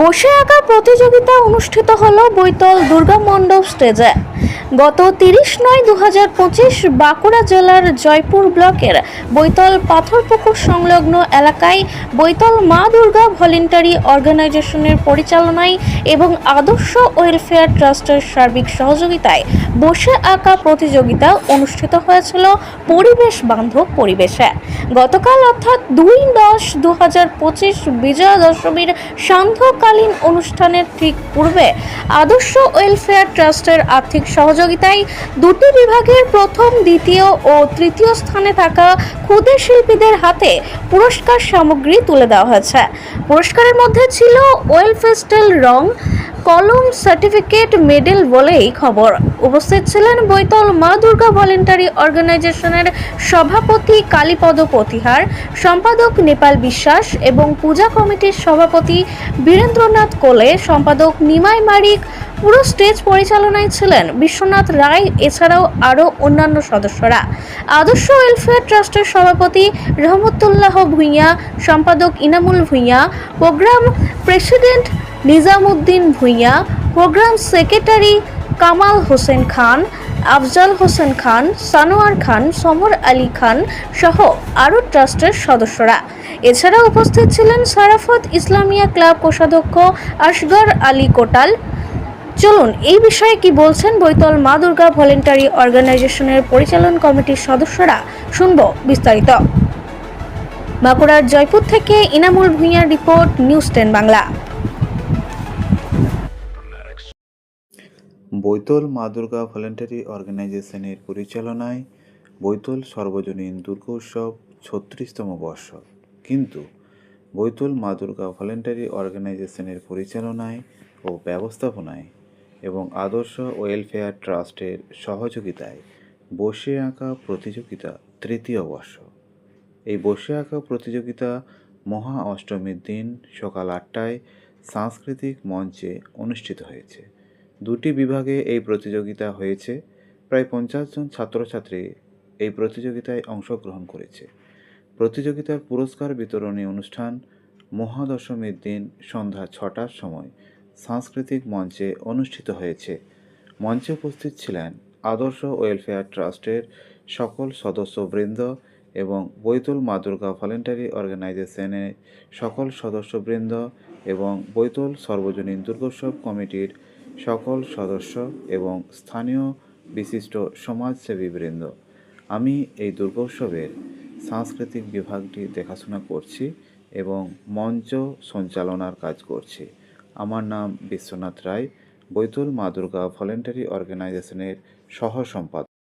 বসে আঁকা প্রতিযোগিতা অনুষ্ঠিত হলো বৈতল দুর্গা মণ্ডপ স্টেজে গত তিরিশ নয় দু হাজার পঁচিশ বাঁকুড়া জেলার জয়পুর ব্লকের বৈতল পাথরপুকুর সংলগ্ন এলাকায় বৈতল মা দুর্গা ভলেন্টারি অর্গানাইজেশনের পরিচালনায় এবং আদর্শ ওয়েলফেয়ার ট্রাস্টের সার্বিক সহযোগিতায় বসে আঁকা প্রতিযোগিতা অনুষ্ঠিত হয়েছিল পরিবেশ বান্ধব পরিবেশে। গতকাল অর্থাৎ দুই দশ দু হাজার পঁচিশ বিজয়া দশমীর সান্ধ্যকালীন অনুষ্ঠানের ঠিক পূর্বে আদর্শ ওয়েলফেয়ার ট্রাস্টের আর্থিক সহযোগিতায় দুটি বিভাগের প্রথম, দ্বিতীয় ও তৃতীয় স্থানে থাকা ক্ষুদে শিল্পীদের হাতে পুরস্কার সামগ্রী তুলে দেওয়া হয়েছে। পুরস্কারের মধ্যে ছিল ওয়েল ফেস্টেল রং কলম সার্টিফিকেট, মেডেল বলেই খবর। উপস্থিত ছিলেন বৈতল মা দুর্গা ভলেন্টারি অর্গানাইজেশনের সভাপতি, কালীপদ প্রতিহার, সম্পাদক নেপাল বিশ্বাস এবং পূজা কমিটির সভাপতি বীরেন্দ্রনাথ কোলে, সম্পাদক নিমাই মারিক। পুরো স্টেজ পরিচালনায় ছিলেন বিশ্বনাথ রায়, এছাড়াও আরও অন্যান্য সদস্যরা। আদর্শ ওয়েলফেয়ার ট্রাস্টের সভাপতি রহমতুল্লাহ ভূঁইয়া, সম্পাদক Inamul Bhuiyan, program president Nizamuddin Bhuiyan, program secretary Kamal Hossain Khan, Afzal Hossain Khan, Sanowar Khan, Samar Ali Khan সহ আরও ট্রাস্টের সদস্যরা। এছাড়া উপস্থিত ছিলেন সারাফত ইসলামিয়া ক্লাব কোষাধ্যক্ষ আসগর আলী কোটাল। চলুন, এই বিষয়ে কি বলছেন বৈতল মা দুর্গা ভলেন্টারি অর্গানাইজেশনের পরিচালন কমিটির সদস্যরা, শুনব বিস্তারিত। বাঁকুড়ার জয়পুর থেকে Inamul ভূঁইয়ার report, news ten Bangla. Baital মা দুর্গা ভলেন্টারি অর্গানাইজেশনের পরিচালনায় বৈতল সর্বজনীন দুর্গা উৎসব ছত্রিশতম বর্ষ। কিন্তু বৈতল মা দুর্গা ভলেন্টারি অর্গানাইজেশনের পরিচালনায় ও ব্যবস্থাপনায় এবং আদর্শ ওয়েলফেয়ার ট্রাস্টের সহযোগিতায় বসে আঁকা প্রতিযোগিতা তৃতীয় বর্ষ। এই বসে আঁকা প্রতিযোগিতা মহা অষ্টমীর দিন সকাল আটটায় সাংস্কৃতিক মঞ্চে অনুষ্ঠিত হয়েছে। দুটি বিভাগে এই প্রতিযোগিতা হয়েছে। প্রায় পঞ্চাশ জন ছাত্রছাত্রী এই প্রতিযোগিতায় অংশগ্রহণ করেছে। প্রতিযোগিতার পুরস্কার বিতরণী অনুষ্ঠান মহাদশমীর দিন সন্ধ্যা ছটার সময় সাংস্কৃতিক মঞ্চে অনুষ্ঠিত হয়েছে। মঞ্চে উপস্থিত ছিলেন আদর্শ ওয়েলফেয়ার ট্রাস্টের সকল সদস্যবৃন্দ এবং বৈতুল মা দুর্গা ভলেন্টারি অর্গানাইজেশনের সকল সদস্যবৃন্দ এবং বৈতুল সর্বজনীন দুর্গোৎসব কমিটির সকল সদস্য এবং স্থানীয় বিশিষ্ট সমাজসেবীবৃন্দ। আমি এই দুর্গোৎসবের সাংস্কৃতিক বিভাগটি দেখাশোনা করছি এবং মঞ্চ সঞ্চালনার কাজ করছি। আমার নাম বিশ্বনাথ রায় বৈতুল মা দুর্গা ভলেন্টারি অর্গানাইজেশনের সহ সম্পাদক